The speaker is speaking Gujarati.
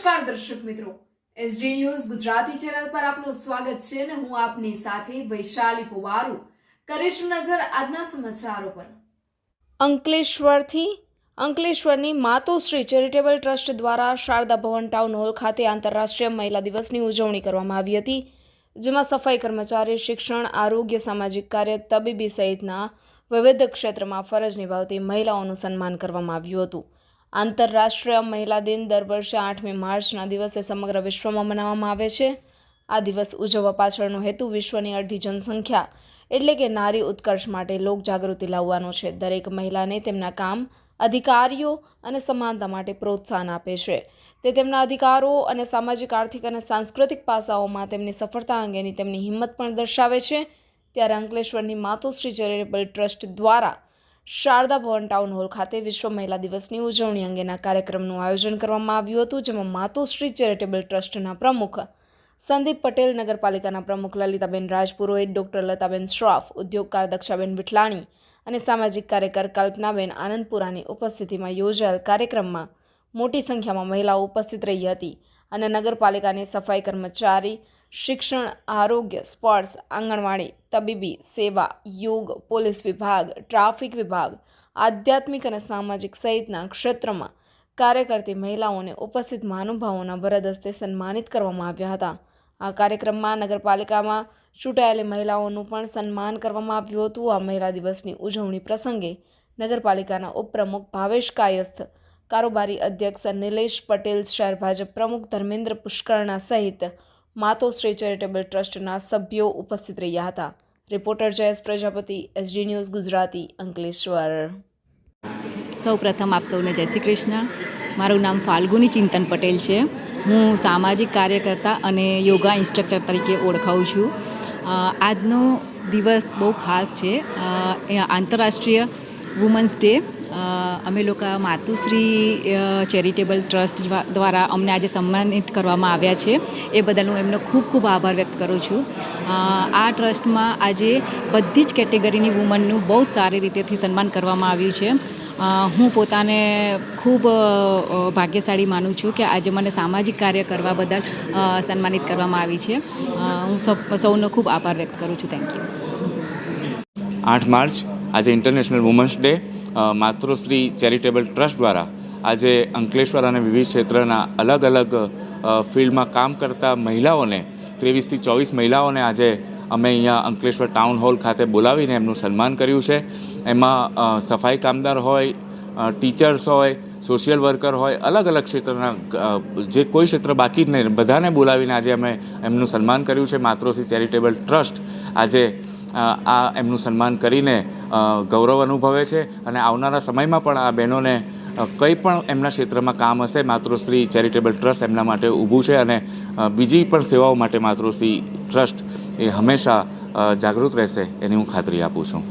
નમસ્કાર દર્શક મિત્રો. એસડી ન્યૂઝ ગુજરાતી ચેનલ પર આપનું સ્વાગત છે અને હું આપની સાથે વૈશાલી પુવારુ. કરીશું નજર આજના સમાચારો પર. અંકલેશ્વરથી, અંકલેશ્વરની માતોશ્રી ચેરિટેબલ ટ્રસ્ટ દ્વારા શારદા ભવન ટાઉન હોલ ખાતે આંતરરાષ્ટ્રીય મહિલા દિવસની ઉજવણી કરવામાં આવી હતી, જેમાં સફાઈ કર્મચારી, શિક્ષણ, આરોગ્ય, સામાજિક કાર્ય, તબીબી સહિતના વિવિધ ક્ષેત્રમાં ફરજ નિભાવતી મહિલાઓનું સન્માન કરવામાં આવ્યું હતું. આંતરરાષ્ટ્રીય મહિલા દિન દર વર્ષે આઠમી માર્ચના દિવસે સમગ્ર વિશ્વમાં મનાવવામાં આવે છે. આ દિવસ ઉજવવા પાછળનો હેતુ વિશ્વની અડધી જનસંખ્યા એટલે કે નારી ઉત્કર્ષ માટે લોકજાગૃતિ લાવવાનો છે. દરેક મહિલાને તેમના કામ, અધિકારીઓ અને સમાનતા માટે પ્રોત્સાહન આપે છે. તે તેમના અધિકારો અને સામાજિક, આર્થિક અને સાંસ્કૃતિક પાસાઓમાં તેમની સફળતા અંગેની તેમની હિંમત પણ દર્શાવે છે. ત્યારે અંકલેશ્વરની માતુશ્રી ચેરિટેબલ ટ્રસ્ટ દ્વારા શારદા ભવન ટાઉન હોલ ખાતે વિશ્વ મહિલા દિવસની ઉજવણી અંગેના કાર્યક્રમનું આયોજન કરવામાં આવ્યું હતું, જેમાં માતુશ્રી ચેરિટેબલ ટ્રસ્ટના પ્રમુખ સંદીપ પટેલ, નગરપાલિકાના પ્રમુખ લલિતાબેન રાજપુરોહિત, ડોક્ટર લતાબેન શ્રોફ, ઉદ્યોગકાર દક્ષાબેન વિઠલાણી અને સામાજિક કાર્યકર કલ્પનાબેન આનંદપુરાની ઉપસ્થિતિમાં યોજાયેલ કાર્યક્રમમાં મોટી સંખ્યામાં મહિલાઓ ઉપસ્થિત રહી હતી અને નગરપાલિકાની સફાઈ કર્મચારી શિક્ષણ, આરોગ્ય, સ્પોર્ટ્સ, આંગણવાડી, તબીબી સેવા, યોગ, પોલીસ વિભાગ, ટ્રાફિક વિભાગ, આધ્યાત્મિક અને સામાજિક સહિતના ક્ષેત્રમાં કાર્ય કરતી મહિલાઓને ઉપસ્થિત મહાનુભાવોના વરદ હસ્તે સન્માનિત કરવામાં આવ્યા હતા. આ કાર્યક્રમમાં નગરપાલિકામાં ચૂંટાયેલી મહિલાઓનું પણ સન્માન કરવામાં આવ્યું હતું. આ મહિલા દિવસની ઉજવણી પ્રસંગે નગરપાલિકાના ઉપપ્રમુખ ભાવેશ કાયસ્થ, કારોબારી અધ્યક્ષ નિલેશ પટેલ, શહેર ભાજપ પ્રમુખ ધર્મેન્દ્ર પુષ્કરણા સહિત માતોશ્રી ચેરિટેબલ ટ્રસ્ટના સભ્યો ઉપસ્થિત રહ્યા હતા. Reporter Jayesh Prajapati SD news Gujarati, Ankleshwar. સૌ પ્રથમ આપ સૌને જય શ્રી કૃષ્ણ. મારું નામ ફાલ્ગુની ચિંતન પટેલ છે. હું સામાજિક કાર્યકર્તા અને યોગા ઇન્સ્ટ્રક્ટર તરીકે ઓળખાઉં છું. આજનો દિવસ બહુ ખાસ છે. આંતરરાષ્ટ્રીય વુમન્સ ડે અમે લોકો માતુશ્રી ચેરિટેબલ ટ્રસ્ટ દ્વારા અમને આજે સન્માનિત કરવામાં આવ્યા છે. એ બદલ હું એમનો ખૂબ ખૂબ આભાર વ્યક્ત કરું છું. આ ટ્રસ્ટમાં આજે બધી જ કેટેગરીની વુમનનું બહુ જ સારી રીતેથી સન્માન કરવામાં આવ્યું છે. હું પોતાને ખૂબ ભાગ્યશાળી માનું છું કે આજે મને સામાજિક કાર્ય કરવા બદલ સન્માનિત કરવામાં આવી છે. હું સૌનો ખૂબ આભાર વ્યક્ત કરું છું. થેન્ક યુ આઠ માર્ચ, આજે ઇન્ટરનેશનલ વુમન્સ ડે માતૃશ્રી ચેરિટેબલ ટ્રસ્ટ દ્વારા આજે અંકલેશ્વર અને વિવિધ ક્ષેત્રના અલગ અલગ ફિલ્ડમાં કામ કરતા મહિલાઓને, ત્રેવીસથી ચોવીસ મહિલાઓને આજે અમે અહીંયા અંકલેશ્વર ટાઉન હોલ ખાતે બોલાવીને એમનું સન્માન કર્યું છે. એમાં સફાઈ કામદાર હોય ટીચર્સ હોય, સોશિયલ વર્કર હોય, અલગ અલગ ક્ષેત્રના જે કોઈ ક્ષેત્ર બાકી જ નહીં, બધાને બોલાવીને આજે અમે એમનું સન્માન કર્યું છે. માતૃશ્રી ચેરિટેબલ ટ્રસ્ટ આજે આ એમનું સન્માન કરીને ગૌરવ અનુભવે છે અને આવનારા સમયમાં પણ આ બહેનોને કંઈ પણ એમના ક્ષેત્રમાં કામ હશે, માતૃશ્રી ચેરિટેબલ ટ્રસ્ટ એમના માટે ઊભું છે અને બીજી પણ સેવાઓ માટે માતૃશ્રી ટ્રસ્ટ એ હંમેશા જાગૃત રહેશે, એની હું ખાતરી આપું છું.